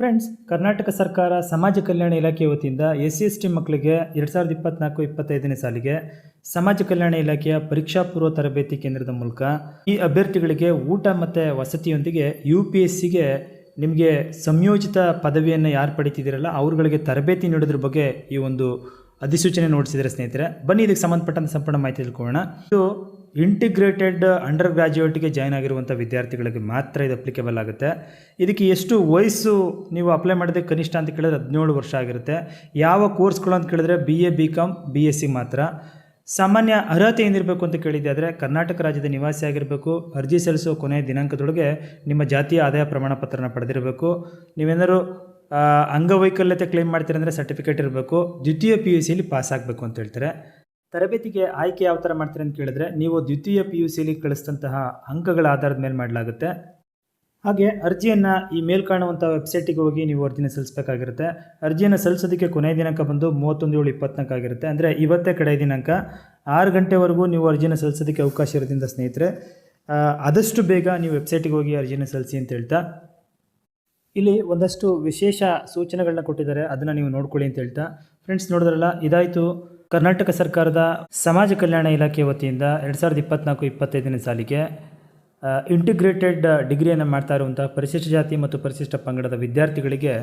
Friends Karnataka ಸರ್ಕಾರ ಸಮಾಜ ಕಲ್ಯಾಣ ಇಲಾಖೆ ವತಿಯಿಂದ ಎಸ್ ಸಿ ಎಸ್ ಟಿ ಮಕ್ಕಳಿಗೆ ಎರಡು ಸಾವಿರದ ಇಪ್ಪತ್ನಾಲ್ಕು ಇಪ್ಪತ್ತೈದನೇ ಸಾಲಿಗೆ ಸಮಾಜ ಕಲ್ಯಾಣ ಇಲಾಖೆಯ ಪರೀಕ್ಷಾ ಪೂರ್ವ ತರಬೇತಿ ಕೇಂದ್ರದ ಮೂಲಕ ಈ ಅಭ್ಯರ್ಥಿಗಳಿಗೆ ಊಟ ಮತ್ತು ವಸತಿಯೊಂದಿಗೆ ಯು ಪಿ ಎಸ್ ಸಿಗೆ ನಿಮಗೆ ಸಂಯೋಜಿತ ಪದವಿಯನ್ನು ಯಾರು ಪಡಿತಿದ್ದೀರಲ್ಲ ಅವ್ರುಗಳಿಗೆ ತರಬೇತಿ ನೀಡೋದ್ರ ಬಗ್ಗೆ ಈ ಒಂದು ಅಧಿಸೂಚನೆ ನೋಡಿಸಿದರೆ ಸ್ನೇಹಿತರೆ. ಬನ್ನಿ, ಇದಕ್ಕೆ ಸಂಬಂಧಪಟ್ಟಂತ ಸಂಪೂರ್ಣ ಮಾಹಿತಿ ತಿಳ್ಕೊಳ್ಳೋಣ. ಇದು ಇಂಟಿಗ್ರೇಟೆಡ್ ಅಂಡರ್ ಗ್ರ್ಯಾಜುಯೇಟಿಗೆ ಜಾಯ್ನ್ ಆಗಿರುವಂಥ ವಿದ್ಯಾರ್ಥಿಗಳಿಗೆ ಮಾತ್ರ ಇದು ಅಪ್ಲಿಕೇಬಲ್ ಆಗುತ್ತೆ. ಇದಕ್ಕೆ ಎಷ್ಟು ವಯಸ್ಸು ನೀವು ಅಪ್ಲೈ ಮಾಡಿದ್ರೆ ಕನಿಷ್ಠ ಅಂತ ಕೇಳಿದ್ರೆ ಹದಿನೇಳು ವರ್ಷ ಆಗಿರುತ್ತೆ. ಯಾವ ಕೋರ್ಸ್ಗಳು ಅಂತ ಕೇಳಿದ್ರೆ B A B com B S C ಮಾತ್ರ. ಸಾಮಾನ್ಯ ಅರ್ಹತೆ ಏನಿರಬೇಕು ಅಂತ ಕೇಳಿದ್ದೆ ಆದರೆ ಕರ್ನಾಟಕ ರಾಜ್ಯದ ನಿವಾಸಿ ಆಗಿರಬೇಕು, ಅರ್ಜಿ ಸಲ್ಲಿಸುವ ಕೊನೆಯ ದಿನಾಂಕದೊಳಗೆ ನಿಮ್ಮ ಜಾತಿಯ ಆದಾಯ ಪ್ರಮಾಣ ಪತ್ರನ ಪಡೆದಿರಬೇಕು ನೀವೇನಾದರೂ ಅಂಗವೈಕಲ್ಯತೆ ಕ್ಲೇಮ್ ಮಾಡ್ತೀರಂದರೆ ಸರ್ಟಿಫಿಕೇಟ್ ಇರಬೇಕು. ದ್ವಿತೀಯ ಪಿ ಯು ಸಿಯಲ್ಲಿ ಪಾಸ್ ಆಗಬೇಕು ಅಂತ ಹೇಳ್ತಾರೆ. ತರಬೇತಿಗೆ ಆಯ್ಕೆ ಯಾವ ಥರ ಮಾಡ್ತೀರಿ ಅಂತ ಕೇಳಿದ್ರೆ, ನೀವು ದ್ವಿತೀಯ ಪಿ ಯು ಸಿಲಿ ಕಳಿಸಿದಂತಹ ಅಂಕಗಳ ಆಧಾರದ ಮೇಲೆ ಮಾಡಲಾಗುತ್ತೆ. ಹಾಗೆ ಅರ್ಜಿಯನ್ನು ಈ ಮೇಲ್ ಕಾಣುವಂಥ ವೆಬ್ಸೈಟಿಗೆ ಹೋಗಿ ನೀವು ಅರ್ಜಿನ ಸಲ್ಲಿಸಬೇಕಾಗಿರುತ್ತೆ. ಅರ್ಜಿಯನ್ನು ಸಲ್ಲಿಸೋದಕ್ಕೆ ಕೊನೆಯ ದಿನಾಂಕ ಬಂದು ಮೂವತ್ತೊಂದು ಏಳು ಇಪ್ಪತ್ನಾಲ್ಕು ಆಗಿರುತ್ತೆ. ಅಂದರೆ ಇವತ್ತೇ ಕಡೆಯ ದಿನಾಂಕ. ಆರು ಗಂಟೆವರೆಗೂ ನೀವು ಅರ್ಜಿನ ಸಲ್ಲಿಸೋದಕ್ಕೆ ಅವಕಾಶ ಇರೋದ್ರಿಂದ ಸ್ನೇಹಿತರೆ ಆದಷ್ಟು ಬೇಗ ನೀವು ವೆಬ್ಸೈಟಿಗೆ ಹೋಗಿ ಅರ್ಜಿನ ಸಲ್ಲಿಸಿ ಅಂತ ಹೇಳ್ತಾ. ಇಲ್ಲಿ ಒಂದಷ್ಟು ವಿಶೇಷ ಸೂಚನೆಗಳನ್ನ ಕೊಟ್ಟಿದ್ದಾರೆ. ಅದನ್ನು ನೀವು ನೋಡ್ಕೊಳ್ಳಿ ಅಂತ ಹೇಳ್ತಾ. ಫ್ರೆಂಡ್ಸ್ ನೋಡಿದ್ರಲ್ಲ, ಇದಾಯಿತು. ಕರ್ನಾಟಕ ಸರ್ಕಾರದ ಸಮಾಜ ಕಲ್ಯಾಣ ಇಲಾಖೆ ವತಿಯಿಂದ ಎರಡು ಸಾವಿರದ ಇಪ್ಪತ್ನಾಲ್ಕು ಇಪ್ಪತ್ತೈದನೇ ಸಾಲಿಗೆ ಇಂಟಿಗ್ರೇಟೆಡ್ ಡಿಗ್ರಿಯನ್ನು ಮಾಡ್ತಾ ಇರುವಂಥ ಪರಿಶಿಷ್ಟ ಜಾತಿ ಮತ್ತು ಪರಿಶಿಷ್ಟ ಪಂಗಡದ ವಿದ್ಯಾರ್ಥಿಗಳಿಗೆ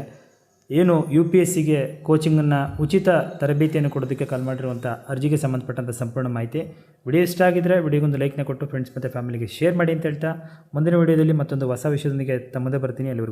ಏನು ಯು ಪಿ ಎಸ್ ಸಿಗೆ ಕೋಚಿಂಗನ್ನು ಉಚಿತ ತರಬೇತಿಯನ್ನು ಕೊಡೋದಕ್ಕೆ ಕಾಲ್ ಮಾಡಿರುವಂಥ ಅರ್ಜಿಗೆ ಸಂಬಂಧಪಟ್ಟಂಥ ಸಂಪೂರ್ಣ ಮಾಹಿತಿ ವಿಡಿಯೋ ಇಷ್ಟ ಆಗಿದ್ದರೆ ವಿಡಿಯೋಗೊಂದು ಲೈಕ್ನ ಕೊಟ್ಟು ಫ್ರೆಂಡ್ಸ್ ಮತ್ತು ಫ್ಯಾಮಿಲಿಗೆ ಶೇರ್ ಮಾಡಿ ಅಂತ ಹೇಳ್ತಾ ಮುಂದಿನ ವಿಡಿಯೋದಲ್ಲಿ ಮತ್ತೊಂದು ಹೊಸ ವಿಷಯದೊಂದಿಗೆ ತಮ್ಮದೇ ಬರ್ತೀನಿ. ಅಲ್ಲಿವರೆಗೂ